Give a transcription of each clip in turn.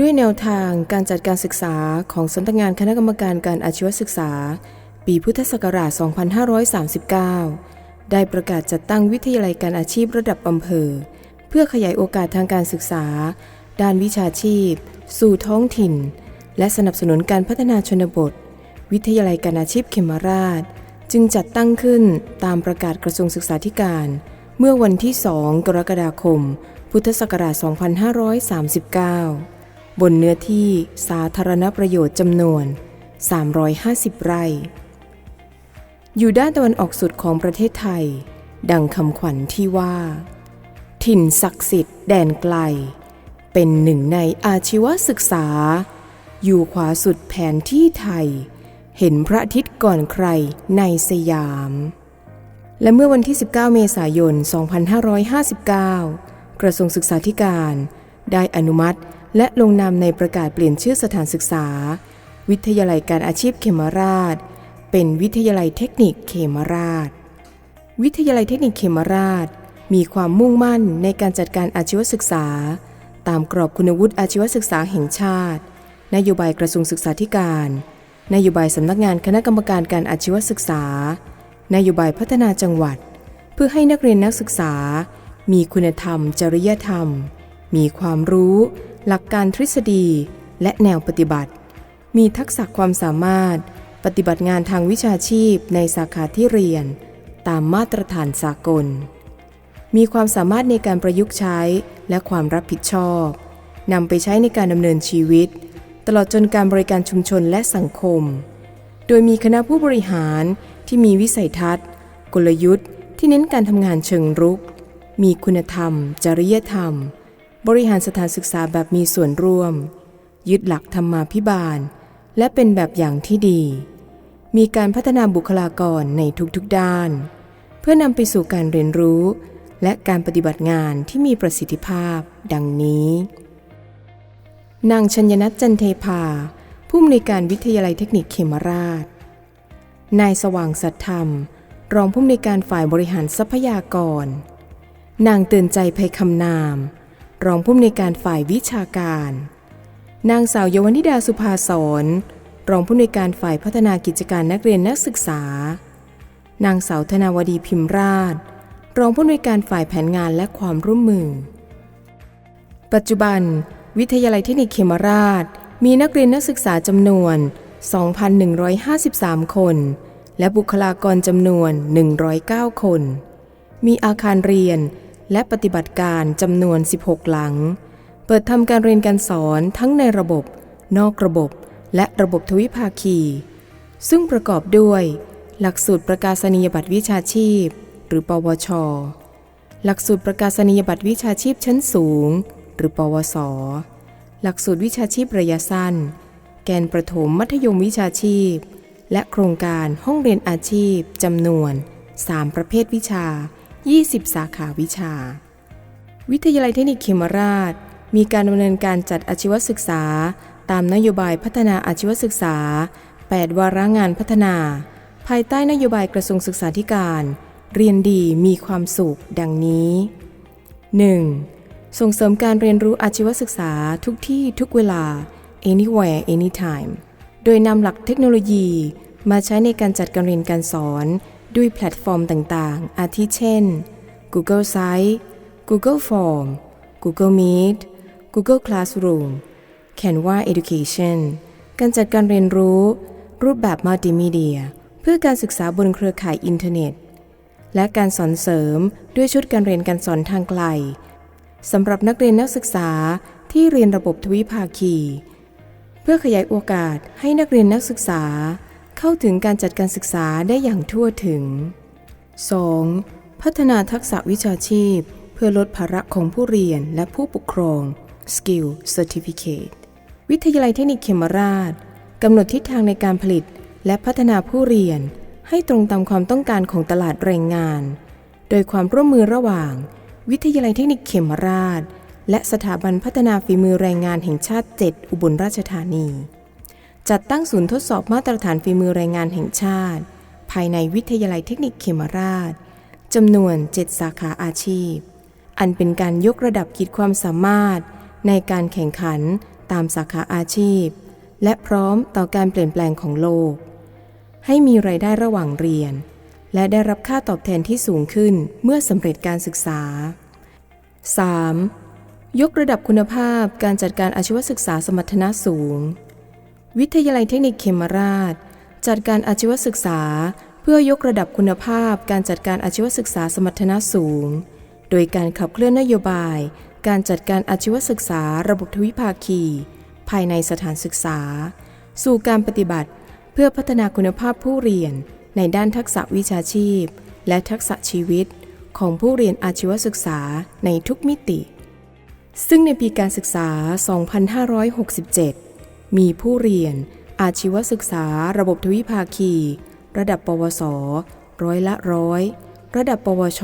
ด้วยแนวทางการจัดการศึกษาของสำนักงานคณะกรรมการการอาชีวศึกษา ปีพุทธศักราช 2539 ได้ประกาศจัดตั้งวิทยาลัยการอาชีพระดับอำเภอ เพื่อขยายโอกาสทางการศึกษา ด้านวิชาชีพ สู่ท้องถิ่น และสนับสนุนการพัฒนาชนบท วิทยาลัยการอาชีพเขมราช จึงจัดตั้งขึ้นตามประกาศกระทรวงศึกษาธิการ เมื่อวันที่ 2 กรกฎาคม พุทธศักราช 2539 บนเนื้อที่สาธารณประโยชน์จำนวน 350 ไร่ อยู่ด้านตะวันออกสุดของประเทศไทย ดังคำขวัญที่ว่า ถิ่นศักดิ์สิทธิ์แดนไกล เป็นหนึ่งในอาชีวศึกษา อยู่ขวาสุดแผนที่ไทย เห็นพระอาทิตย์ก่อนใครในสยาม และเมื่อวันที่ 19 เมษายน 2559 กระทรวงศึกษาธิการ ได้อนุมัติและลงนามในประกาศเปลี่ยนชื่อสถานศึกษา วิทยาลัยการอาชีพเขมราช เป็นวิทยาลัยเทคนิคเขมราช วิทยาลัยเทคนิคเขมราช มีความมุ่งมั่นในการจัดการอาชีวศึกษา ตามกรอบคุณวุฒิอาชีวศึกษาแห่งชาติ นโยบายกระทรวงศึกษาธิการ นโยบายสำนักงานคณะกรรมการการอาชีวศึกษา นโยบายพัฒนาจังหวัด เพื่อให้นักเรียนนักศึกษา มีคุณธรรม จริยธรรม มีความรู้ หลักการทฤษฎี และแนวปฏิบัติ มีทักษะความสามารถ ปฏิบัติงานทางวิชาชีพในสาขาที่เรียน ตามมาตรฐานสากล มีความสามารถในการประยุกต์ใช้และความรับผิดชอบนำไปใช้ในการดำเนินชีวิต ตลอดจนการบริการชุมชนและสังคม โดยมีคณะผู้บริหารที่มีวิสัยทัศน์ กลยุทธ์ ที่เน้นการทำงานเชิงรุก มีคุณธรรม จริยธรรม บริหารสถานศึกษาแบบมีส่วนร่วม ยึดหลักธรรมาภิบาล และเป็นแบบอย่างที่ดี มีการพัฒนาบุคลากรในทุกๆด้าน เพื่อนำไปสู่การเรียนรู้ และการปฏิบัติงานที่มีประสิทธิภาพ ดังนี้ นางชัญญนัทจันเทพา ผู้อำนวยการวิทยาลัยเทคนิคเขมราช นายสว่างสัตธรรม รองผู้อำนวยการฝ่ายบริหารทรัพยากร นางเตือนใจภัยคำนาม รองผู้อำนวยการฝ่ายวิชาการ นางสาวเยาวนิดาสุภาสอนรองผู้อำนวยการฝ่ายพัฒนากิจการนักเรียนนักศึกษา นางสาวธนาวดีพิมพราช รองผู้อำนวยการฝ่ายแผนงานและความร่วมมือ ปัจจุบัน วิทยาลัยเทคนิคเขมราช มีนักเรียนนักศึกษาจำนวน 2,153 คน และบุคลากรจำนวน 109 คน มีอาคารเรียนและปฏิบัติการจำนวน 16 หลัง เปิดทำการเรียนการสอนทั้งในระบบ นอกระบบ และระบบทวิภาคี ซึ่งประกอบด้วย หลักสูตรประกาศนียบัตรวิชาชีพ หรือ ปวช หลักสูตรประกาศนียบัตรวิชาชีพชั้นสูง หรือปวส หลักสูตรวิชาชีพระยะสั้น แกนประถมมัธยมวิชาชีพ และโครงการห้องเรียนอาชีพจำนวน 3 ประเภทวิชา 20 สาขาวิชา วิทยาลัยเทคนิคเขมราช มีการดำเนินการจัดอาชีวศึกษา ตามนโยบายพัฒนาอาชีวศึกษา 8 วาระงานพัฒนา ภายใต้นโยบายกระทรวงศึกษาธิการ เรียนดีมีความสุขดังนี้ 1. ส่งเสริมการเรียนรู้อาชีวศึกษาทุกที่ทุกเวลา anywhere anytime โดยนำหลักเทคโนโลยี มาใช้ในการจัดการเรียนการสอน ด้วยแพลตฟอร์มต่างๆ อาทิเช่น Google Site Google Form Google Meet Google Classroom Canva Education การจัดการเรียนรู้ รูปแบบมัลติมีเดีย เพื่อการศึกษาบนเครือข่ายอินเทอร์เน็ต และการสอนเสริมด้วยชุดการเรียนการสอนทางไกล สำหรับนักเรียนนักศึกษาที่เรียนระบบทวิภาคี เพื่อขยายโอกาสให้นักเรียนนักศึกษาเข้าถึงการจัดการศึกษาได้อย่างทั่วถึง 2. พัฒนาทักษะวิชาชีพ เพื่อลดภาระของผู้เรียนและผู้ปกครอง Skill Certificate วิทยาลัยเทคนิคเขมราชกำหนดทิศทางในการผลิต และพัฒนาผู้เรียน ให้ตรงตามความต้องการของตลาดแรงงาน โดยความร่วมมือระหว่าง วิทยาลัยเทคนิคเขมราช และสถาบันพัฒนาฝีมือแรงงานแห่งชาติ 7 อุบลราชธานี จัดตั้งศูนย์ทดสอบมาตรฐานฝีมือแรงงานแห่งชาติ ภายในวิทยาลัยเทคนิคเขมราชจำนวน 7 สาขาอาชีพ อันเป็นการยกระดับขีดความสามารถ ในการแข่งขันตามสาขาอาชีพ และพร้อมต่อการเปลี่ยนแปลงของโลก ให้มีไรายได้ระหว่างเรียน และได้รับค่าตอบแทนที่สูงขึ้นเมื่อสำเร็จการศึกษา 3. ยกระดับคุณภาพการจัดการอาชีวศึกษาสมรรถนะสูง วิทยาลัยเทคนิคเขมราช จัดการอาชีวศึกษา เพื่อยกระดับคุณภาพการจัดการอาชีวศึกษาสมรรถนะสูง โดยการขับเคลื่อนนโยบาย การจัดการอาชีวศึกษาระบบทวิภาคี ภายในสถานศึกษา สู่การปฏิบัติเพื่อพัฒนาคุณภาพผู้เรียน ในด้านทักษะวิชาชีพ และทักษะชีวิตของผู้เรียนอาชีวศึกษาในทุกมิติ ซึ่งในปีการศึกษา 2567 มีผู้เรียนอาชีวศึกษาระบบทวิภาคี ระดับ ปวส ร้อยละร้อย ระดับ ปวช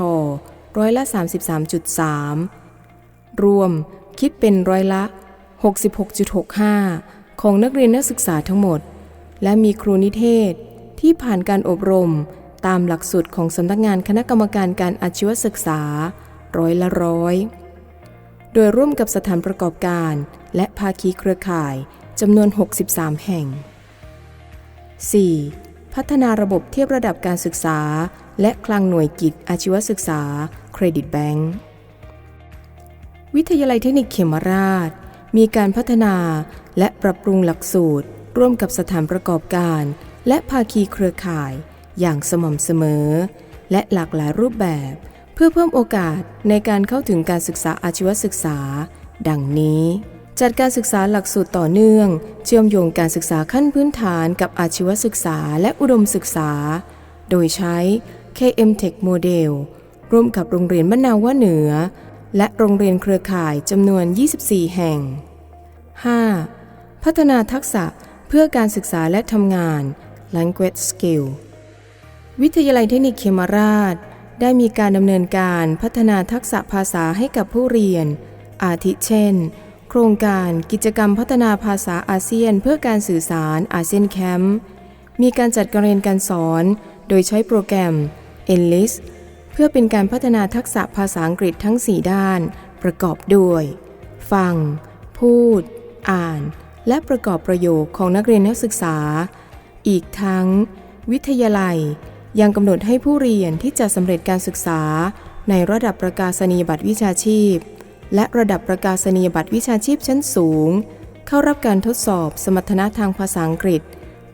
ร้อยละ 33.3 รวมคิดเป็นร้อยละ 66.65 ของนักเรียนนักศึกษาทั้งหมด และมีครูนิเทศ ที่ผ่านการอบรมตามหลักสูตรของสำนักงานคณะกรรมการการอาชีวศึกษา ร้อยละร้อย โดยร่วมกับสถานประกอบการ และภาคีเครือข่ายจำนวน 63 แห่ง 4. พัฒนาระบบเทียบระดับการศึกษา และคลังหน่วยกิจอาชีวศึกษา เครดิตแบงก์วิทยาลัยเทคนิคเขมราช มีการพัฒนาและปรับปรุงหลักสูตร ร่วมกับสถานประกอบการ และภาคีเครือข่ายอย่างสม่ำเสมอ และหลากหลายรูปแบบ เพื่อเพิ่มโอกาสในการเข้าถึงการศึกษาอาชีวศึกษา ดังนี้ จัดการศึกษาหลักสูตรต่อเนื่อง เชื่อมโยงการศึกษาขั้นพื้นฐานกับอาชีวศึกษาและอุดมศึกษา โดยใช้ KM Tech Model ร่วมกับโรงเรียนมะนาวว่าเหนือ และโรงเรียนเครือข่ายจำนวน 24 แห่ง 5. พัฒนาทักษะเพื่อการศึกษาและทำงาน Language Skill วิทยาลัยเทคนิคเคมราช ได้มีการดำเนินการพัฒนาทักษะภาษาให้กับผู้เรียน อาทิเช่น โครงการกิจกรรมพัฒนาภาษาอาเซียน เพื่อการสื่อสารอาเซียนแคมป์มีการจัดการเรียนการสอน โดยใช้โปรแกรม Enlist เพื่อเป็นการพัฒนาทักษะภาษาอังกฤษทั้ง 4 ด้าน ประกอบด้วย ฟัง พูด อ่าน และประกอบประโยคของนักเรียนนักศึกษา อีกทั้ง วิทยาลัยยังกำหนดให้ผู้เรียนที่จะสำเร็จการศึกษา ในระดับประกาศนียบัตรวิชาชีพ และระดับประกาศนียบัตรวิชาชีพชั้นสูง เข้ารับการทดสอบสมรรถนะทางภาษาอังกฤษ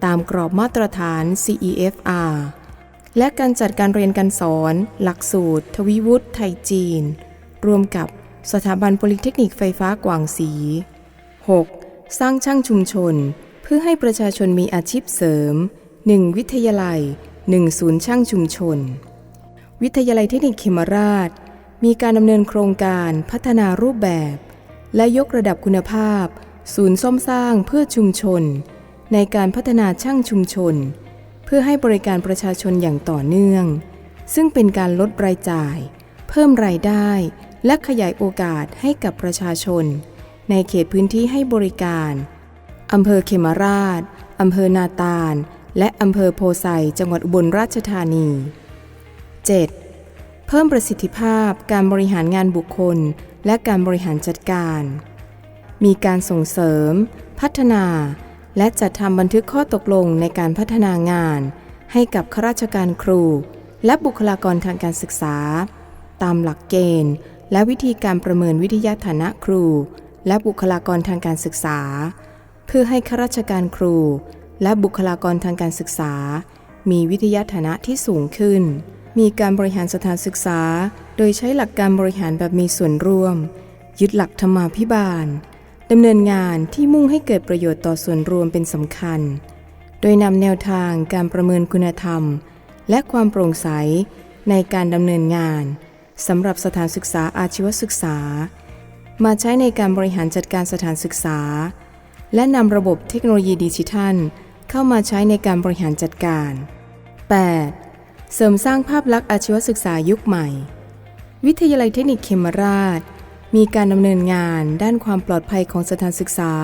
ตามกรอบมาตรฐาน CEFR และการจัดการเรียนการสอน หลักสูตร ทวิวุฒิไทยจีน รวมกับสถาบันโพลิเทคนิคไฟฟ้ากวางสี 6. สร้างช่างชุมชน พื่อให้ประชาชนมีอาชีพเสริม 1. วิทยาลัย 1. ศูนย์ช่างชุมชน วิทยาลัยเทคนิคเขมราช มีการดำเนินโครงการพัฒนารูปแบบ และยกระดับคุณภาพ ศูนย์ซ่อมสร้างเพื่อชุมชน ในการพัฒนาช่างชุมชน เพื่อให้บริการประชาชนอย่างต่อเนื่อง ซึ่งเป็นการลดรายจ่าย เพิ่มรายได้ และขยายโอกาสให้กับประชาชน ในเขตพื้นที่ให้บริการ อำเภอเขมราช อำเภอนาตาล และอำเภอโพไซจังหวัดอุบลราชธานี 7. เพิ่มประสิทธิภาพการบริหารงานบุคคล และการบริหารจัดการ มีการส่งเสริม พัฒนา และจัดทำบันทึกข้อตกลงในการพัฒนางาน ให้กับข้าราชการครู และบุคลากรทางการศึกษา ตามหลักเกณฑ์ และวิธีการประเมินวิทยาฐานะครู และบุคลากรทางการศึกษา เพื่อให้ข้าราชการครู และบุคลากรทางการศึกษา มีวิทยาฐานะที่สูงขึ้น มีการบริหารสถานศึกษา โดยใช้หลักการบริหารแบบมีส่วนร่วม ยึดหลักธรรมาภิบาลดำเนินงานที่มุ่งให้เกิดประโยชน์ต่อส่วนรวมเป็นสำคัญ โดยนำแนวทางการประเมินคุณธรรม และความโปร่งใสในการดำเนินงานสำหรับสถานศึกษาอาชีวศึกษา มาใช้ในการบริหารจัดการสถานศึกษา และนำระบบเทคโนโลยีดิจิทัล เข้ามาใช้ในการบริหารจัดการ 8. เสริมสร้างภาพลักษณ์อาชีวศึกษายุคใหม่ วิทยาลัยเทคนิคเขมราช มีการดำเนินงานด้านความปลอดภัยของสถานศึกษา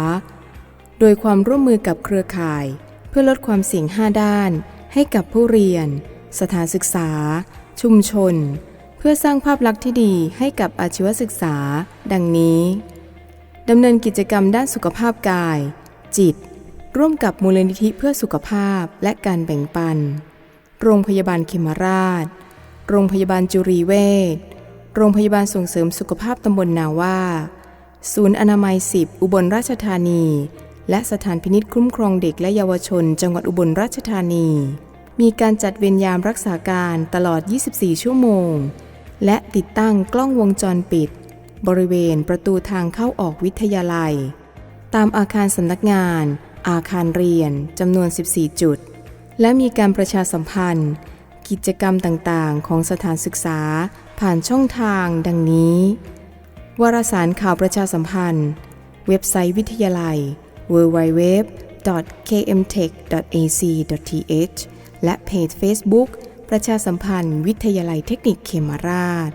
โดยความร่วมมือกับเครือข่าย เพื่อลดความเสี่ยง 5 ด้าน ให้กับผู้เรียน สถานศึกษา ชุมชน เพื่อสร้างภาพลักษณ์ที่ดีให้กับอาชีวศึกษา ดังนี้ ดำเนินกิจกรรมด้านสุขภาพกาย จิต ร่วมกับมูลนิธิเพื่อสุขภาพและการแบ่งปัน โรงพยาบาลเขมราช โรงพยาบาลจุรีเวชโรงพยาบาลส่งเสริมสุขภาพตำบลนาว่า ศูนย์อนามัย 10 อุบลราชธานี และสถานพินิษคุ้มครองเด็กและเยาวชน จังหวัดอุบลราชธานี มีการจัดเวรยามรักษาการตลอด 24 ชั่วโมง และติดตั้งกล้องวงจรปิด บริเวณประตูทางเข้าออกวิทยาลัย ตามอาคารสำนักงาน อาคารเรียนจำนวน 14 จุด และมีการประชาสัมพันธ์ กิจกรรมต่างๆ ของสถานศึกษาผ่านช่องทางดังนี้ วารสารข่าวประชาสัมพันธ์ เว็บไซต์วิทยาลัย www.kmtech.ac.th และเพจ Facebook ประชาสัมพันธ์วิทยาลัยเทคนิคเขมราช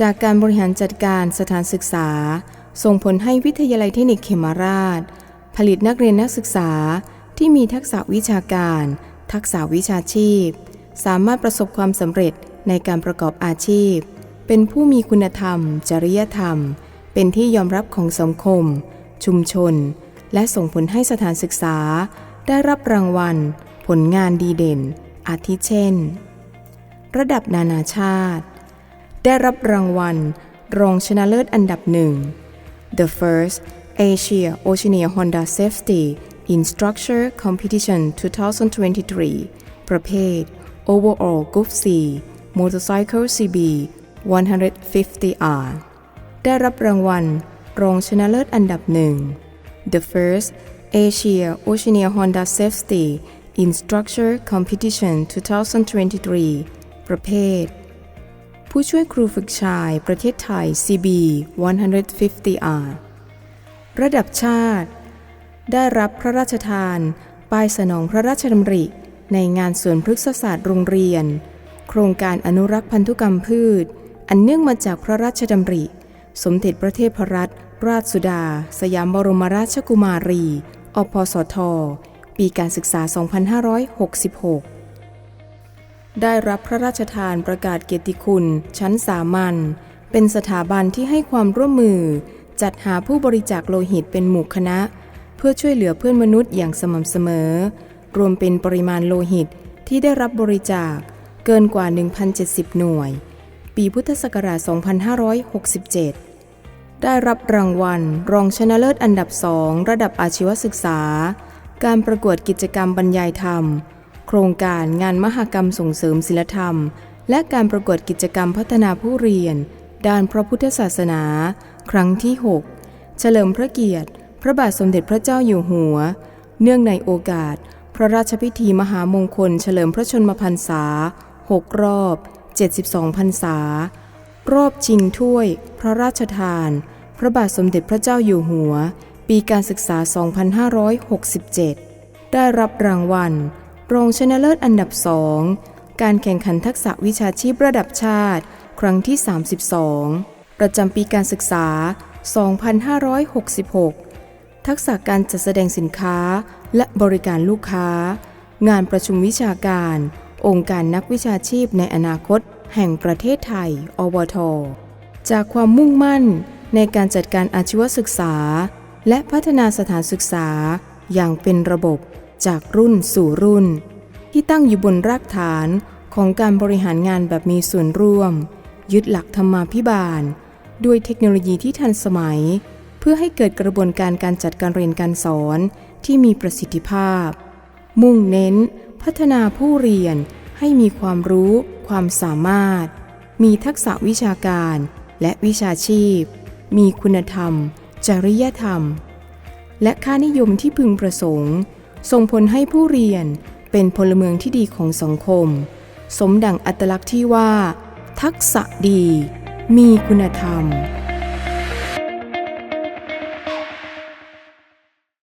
จากการบริหารจัดการสถานศึกษา ส่งผลให้วิทยาลัยเทคนิคเขมราช ผลิตนักเรียนนักศึกษาที่มีทักษะวิชาการ ทักษะวิชาชีพ สามารถประสบความสำเร็จในการประกอบอาชีพ เป็นผู้มีคุณธรรม จริยธรรม เป็นที่ยอมรับของสังคม ชุมชน และส่งผลให้สถานศึกษา ได้รับรางวัล ผลงานดีเด่น อาทิเช่น ระดับนานาชาติ ได้รับรางวัล รองชนะเลิศอันดับหนึ่ง The First Asia Oceania Honda Safety Instructor Competition 2023 ประเภท Overall Group C Motorcycle CB 150R ได้รับรางวัล รองชนะเลิศอันดับหนึ่ง The First Asia Oceania Honda Safety Instructor Competition 2023 ประเภท ผู้ช่วยครูฝึกชายประเทศไทย CB 150R ระดับชาติ ได้รับพระราชทานป้ายสนองพระราชดำริ ในงานสวนพฤกษศาสตร์โรงเรียน โครงการอนุรักษ์พันธุกรรมพืช อันเนื่องมาจากพระราชดำริ สมเด็จพระเทพรัตนราชสุดา สยามบรมราชกุมารี อพสท ปีการศึกษา 2566 ได้รับพระราชทานประกาศเกียรติคุณ ชั้นสามัญเป็นสถาบันที่ให้ความร่วมมือ จัดหาผู้บริจาคโลหิตเป็นหมู่คณะ เพื่อช่วยเหลือเพื่อนมนุษย์อย่างสม่ำเสมอ รวมเป็นปริมาณโลหิตที่ได้รับบริจาคเกินกว่า 1,070 หน่วย ปีพุทธศักราช 2567 ได้รับรางวัล รองชนะเลิศอันดับสองระดับอาชีวศึกษา การประกวดกิจกรรมบรรยายธรรม โครงการงานมหกรรมส่งเสริมศิลธรรม และการประกวดกิจกรรมพัฒนาผู้เรียน ด้านพระพุทธศาสนา ครั้งที่ 6 เฉลิมพระเกียรติ พระบาทสมเด็จพระเจ้าอยู่หัว เนื่องในโอกาส พระราชพิธีมหามงคล เฉลิมพระชนมพรรษา 6 รอบ 72 พรรษา รอบชิงถ้วย พระราชทาน พระบาทสมเด็จพระเจ้าอยู่หัว ปีการศึกษา 2567 ได้รับรางวัล รองชนะเลิศอันดับสองการแข่งขันทักษะวิชาชีพระดับชาติ ครั้งที่ 32 ประจำปีการศึกษา 2566 ทักษะการจัดแสดงสินค้าและบริการลูกค้า งานประชุมวิชาการ องค์การนักวิชาชีพในอนาคต แห่งประเทศไทยอวทจากความมุ่งมั่นในการจัดการอาชีวศึกษา และพัฒนาสถานศึกษาอย่างเป็นระบบ จากรุ่นสู่รุ่น ที่ตั้งอยู่บนรากฐานของการบริหารงานแบบมีส่วนร่วม ยึดหลักธรรมาภิบาล ด้วยเทคโนโลยีที่ทันสมัย เพื่อให้เกิดกระบวนการการจัดการเรียนการสอนที่มีประสิทธิภาพ มุ่งเน้น พัฒนาผู้เรียนให้มีความรู้ ความสามารถ มีทักษะวิชาการ และวิชาชีพ มีคุณธรรม จริยธรรม และค่านิยมที่พึงประสงค์ ส่งผลให้ผู้เรียนเป็นพลเมืองที่ดีของสังคม สมดังอัตลักษณ์ที่ว่า ทักษะดี มีคุณธรรม